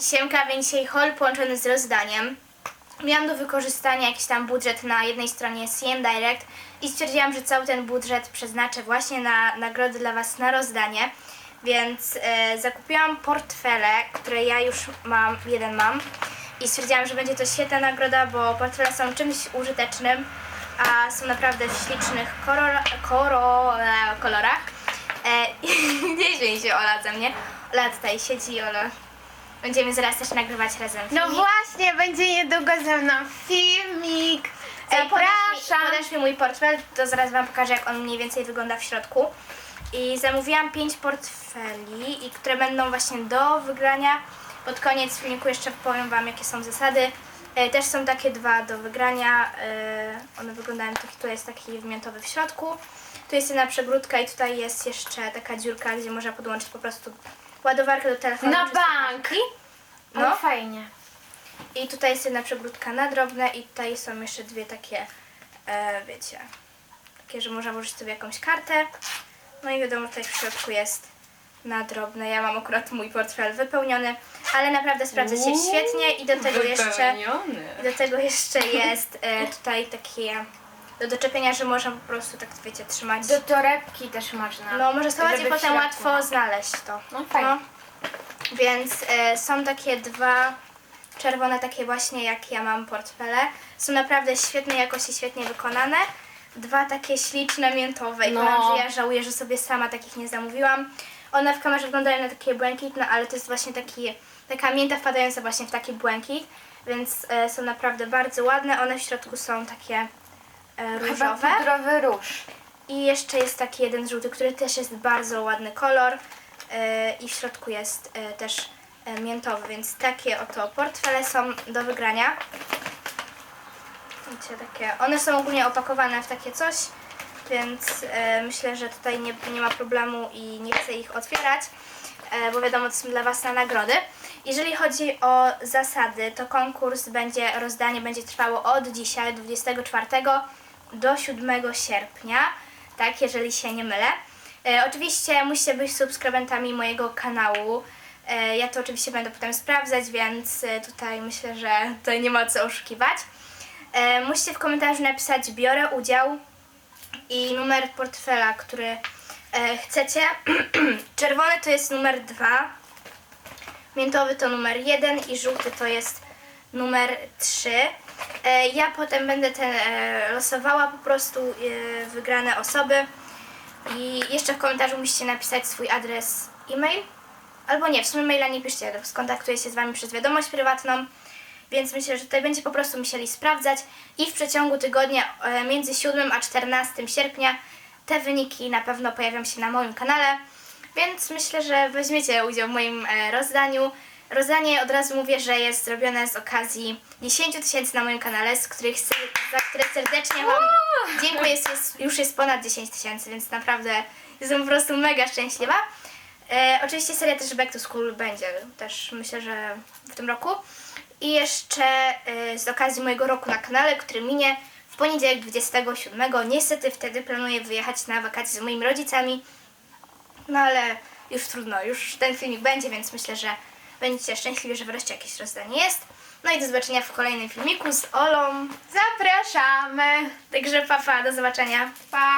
Siemka, więc dzisiaj haul połączony z rozdaniem. Miałam do wykorzystania jakiś tam budżet na jednej stronie CM Direct i stwierdziłam, że cały ten budżet przeznaczę właśnie na nagrody dla Was na rozdanie. Więc e, zakupiłam portfele, które ja już mam, jeden mam i stwierdziłam, że będzie to świetna nagroda, bo portfele są czymś użytecznym, a są naprawdę w ślicznych kolor, koro, e, kolorach. E, nie śmiej się Ola ze mnie. Ola tutaj siedzi, Ola. Będziemy zaraz też nagrywać razem No filmik. właśnie, będzie niedługo ze mną filmik. Ej, podasz mi, Zapraszam. podasz mi mój portfel, to zaraz Wam pokażę, jak on mniej więcej wygląda w środku. I zamówiłam pięć portfeli, i które będą właśnie do wygrania. Pod koniec filmiku jeszcze powiem Wam, jakie są zasady. E, Też są takie dwa do wygrania. E, One wyglądają tak, tu jest taki wymiętowy w środku. Tu jest jedna przegródka i tutaj jest jeszcze taka dziurka, gdzie można podłączyć po prostu ładowarkę do telefonu. Na czy bank. No No. fajnie. I tutaj jest jedna przegródka na drobne i tutaj są jeszcze dwie takie, e, wiecie, takie, że można włożyć sobie jakąś kartę. No i wiadomo, tutaj w środku jest na drobne. Ja mam akurat mój portfel wypełniony, ale naprawdę sprawdza się Uuu, świetnie i do tego jeszcze, Wypełniony. do tego jeszcze jest e, tutaj takie do doczepienia, że można po prostu tak, wiecie, trzymać. Do torebki też można. No, może schować i Żeby w potem środku. łatwo znaleźć to. No, fajnie. Więc e, są takie dwa czerwone, takie właśnie jak ja mam portfele. Są naprawdę świetnej jakości, świetnie wykonane. Dwa takie śliczne, miętowe. I No. powiem, że ja żałuję, że sobie sama takich nie zamówiłam. One w kamerze wyglądają na takie błękitne, ale to jest właśnie taki, taka mięta wpadająca właśnie w taki błękit. Więc e, są naprawdę bardzo ładne. One w środku są takie e, Chyba różowe. pudrowy róż. I jeszcze jest taki jeden żółty, który też jest bardzo ładny kolor e, i w środku jest e, też e, miętowy, więc takie oto portfele są do wygrania. Widzicie, takie, one są ogólnie opakowane w takie coś, więc e, myślę, że tutaj nie, nie ma problemu i nie chcę ich otwierać, e, bo wiadomo, to są dla Was na nagrody. Jeżeli chodzi o zasady, to konkurs będzie, rozdanie będzie trwało od dzisiaj, 24 do 7 sierpnia, tak, jeżeli się nie mylę. E, oczywiście musicie być subskrybentami mojego kanału. E, ja to oczywiście będę potem sprawdzać, więc e, tutaj myślę, że tutaj nie ma co oszukiwać. E, musicie w komentarzu napisać biorę udział i numer portfela, który e, chcecie. Czerwony to jest numer 2, miętowy to numer 1 i żółty to jest numer 3. E, ja potem będę ten, e, losowała po prostu e, wygrane osoby i jeszcze w komentarzu musicie napisać swój adres e-mail. Albo nie, w sumie maila nie piszcie, skontaktuję się z Wami przez wiadomość prywatną. Więc myślę, że tutaj będzie po prostu musieli sprawdzać i w przeciągu tygodnia między 7 a 14 sierpnia te wyniki na pewno pojawią się na moim kanale. Więc myślę, że weźmiecie udział w moim rozdaniu. Rozdanie od razu mówię, że jest zrobione z okazji 10 tysięcy na moim kanale, z których, za które serdecznie Wam dziękuję. Jest, jest, już jest ponad 10 tysięcy, więc naprawdę jestem po prostu mega szczęśliwa. E, oczywiście seria też Back to School będzie też myślę, że w tym roku. I jeszcze e, z okazji mojego roku na kanale, który minie w poniedziałek 27. Niestety wtedy planuję wyjechać na wakacje z moimi rodzicami. No ale już trudno, już ten filmik będzie, więc myślę, że będziecie szczęśliwi, że wreszcie jakieś rozdanie jest. No i do zobaczenia w kolejnym filmiku z Olą. Zapraszamy. Także papa, do zobaczenia. Pa.